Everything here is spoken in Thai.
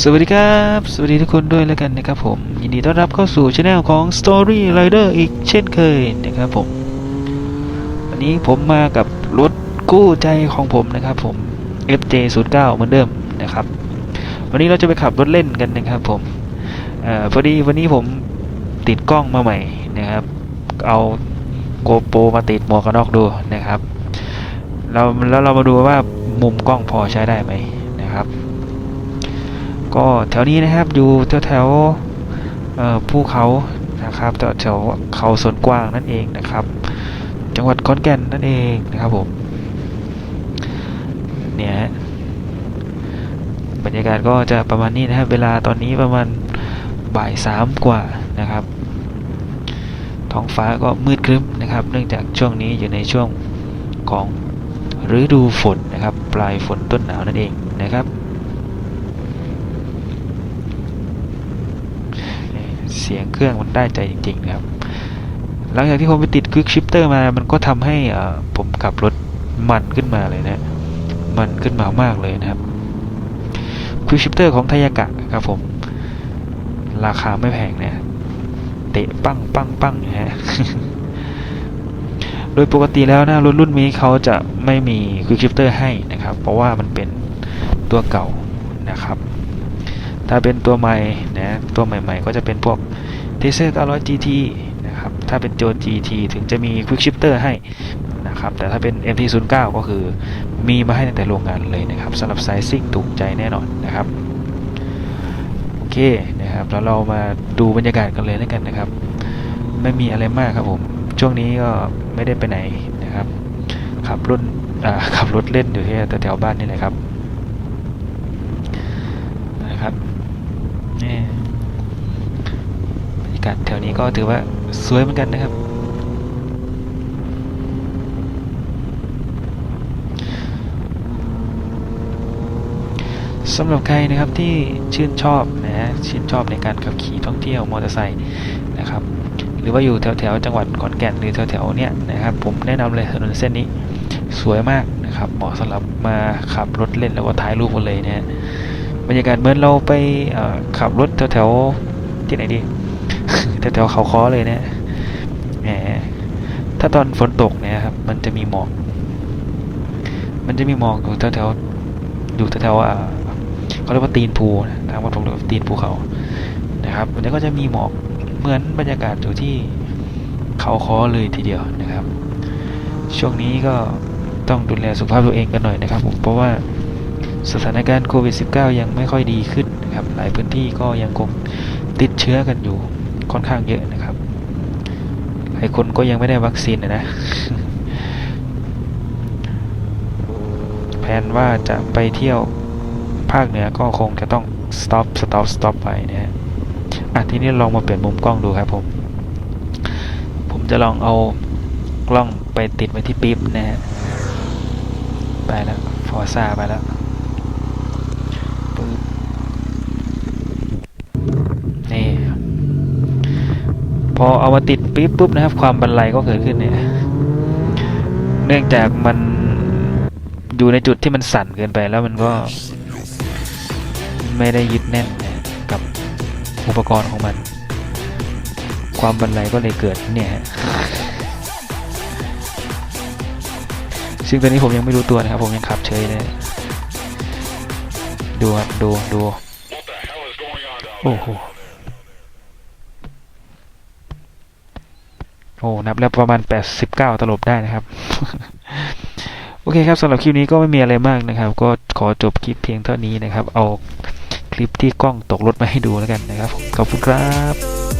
สวัสดีครับ สวัสดีทุกคนด้วยแล้วกันนะครับผม ยินดีต้อนรับเข้าสู่ช anel ของ Story Rider อีกเช่นเคยนะครับผม วันนี้ผมมากับรถกู้ใจของผมนะครับผม FJ09 เหมือนเดิมนะครับ วันนี้เราจะไปขับรถเล่นกันนะครับผมเอ่อพอดีวันนี้ผมติดกล้องมาใหม่นะครับ เอาโกโปรมาติดหมวกกันน็อกดูนะครับเราแล้วเรามาดูว่ามุมกล้องพอใช้ได้ไหมนะครับ ก็แถวนี้นะครับอยู่แถวแถวๆภูเขานะครับแถวแถวเขาสวนกว้างนั่นเองนะครับ จังหวัดขอนแก่นนั่นเองนะครับผมเนี่ยฮะบรรยากาศก็จะประมาณนี้นะครับ เวลาตอนนี้ประมาณบ่ายสามกว่านะครับ ท้องฟ้าก็มืดครึ้มนะครับ เนื่องจากช่วงนี้อยู่ในช่วงของฤดูฝนนะครับ ปลายฝนต้นหนาวนั่นเองนะครับ เสียงเครื่องมันได้ใจจริงๆนะครับ หลังจากที่ผมไปติด Quick Shifter มามันก็ทำให้ผมขับรถมันขึ้นมาเลยนะ มันขึ้นมามากเลยนะครับ Quick Shifter ของไทยากะครับผม ราคาไม่แพงนะเตะปั้งปั้งปั้งนะฮะโดยปกติแล้วนะรถรุ่นนี้เขาจะไม่มี Quick Shifter ให้นะครับ เพราะว่ามันเป็นตัวเก่านะครับ ถ้าเป็นตัวใหม่นะตัวใหม่ๆ ก็จะเป็นพวก t e s e r 900 GT นะครับถ้าเป็นโจ GT ถึงจะมี Quick Shifter ให้นะครับแต่ถ้าเป็น MT09 ก็คือมีมาให้ตั้งแต่โรงงานเลยนะครับสำหรับสายซิ่งถูกใจแน่นอนนะครับโอเคนะครับแล้วเรามาดูบรรยากาศกันเลยแล้วกันนะครับ ไม่มีอะไรมากครับผมช่วงนี้ก็ไม่ได้ไปไหนนะครับขับรถขับรถเล่นอยู่ที่แถวบ้านนี่แหละครับนะครับ นี่บรรยากาศแถวนี้ก็ถือว่าสวยเหมือนกันนะครับ สำหรับใครนะครับที่ชื่นชอบนะฮะชื่นชอบในการขับขี่ท่องเที่ยวมอเตอร์ไซค์นะครับ หรือว่าอยู่แถวๆจังหวัดขอนแก่นหรือแถวๆเนี้ยนะครับ ผมแนะนำเลยถนนเส้นนี้สวยมากนะครับเหมาะสำหรับมาขับรถเล่นแล้วก็ถ่ายรูปกันเลยนะฮะ บรรยากาศเหมือนเราไปขับรถแถวๆที่ไหนดีแถวๆเขาค้อเลยนะแหมถ้าตอนฝนตกเนี่ยครับ มันจะมีหมอก มันจะมีหมอกอยู่แถวๆอยู่แถวๆอ่าเขาเรียกว่าตีนภูนะทางวัดผมเรียกว่าตีนภูเขานะครับมันก็จะมีหมอกเหมือนบรรยากาศอยู่ที่เขาค้อเลยทีเดียวนะครับ ช่วงนี้ก็ต้องดูแลสุขภาพตัวเองกันหน่อยนะครับผมเพราะว่า สถานการณ์โควิด -19 ยังไม่ค่อยดีขึ้นนะครับ หลายพื้นที่ก็ยังคงติดเชื้อกันอยู่ค่อนข้างเยอะนะครับ หลายคนก็ยังไม่ได้วัคซีนนะ แผนว่าจะไปเที่ยวภาคเหนือก็คงจะต้อง stop stop stop ไปนะฮะอะทีนี้ลองมาเปลี่ยนมุมกล้องดูครับผม ผมจะลองเอากล้องไปติดไว้ที่ปิ๊บนะฮะ ไปแล้ว ฟอร์ซ่าไปแล้ว ปึ๊บนี่ พอเอามาติดปิ๊บปุ๊บนะครับ ความบันไลก็เกิดขึ้นเนี่ย เนื่องจากมันอยู่ในจุดที่มันสั่นเกินไปแล้วมันก็ไม่ได้ยึดแน่นกับอุปกรณ์ของมัน ความบันไลก็เลยเกิดเนี่ยซึ่งตอนนี้ผมยังไม่รู้ตัวนะครับ ผมยังขับเฉยเลยดูครับดูดูโอ้โห โอ้นับแล้วประมาณ 89 ตลบได้นะครับ โอเคครับสำหรับคลิปนี้ก็ไม่มีอะไรมากนะครับ ก็ขอจบคลิปเพียงเท่านี้นะครับ เอาคลิปที่กล้องตกรถมาให้ดูแล้วกันนะครับ ขอบคุณครับ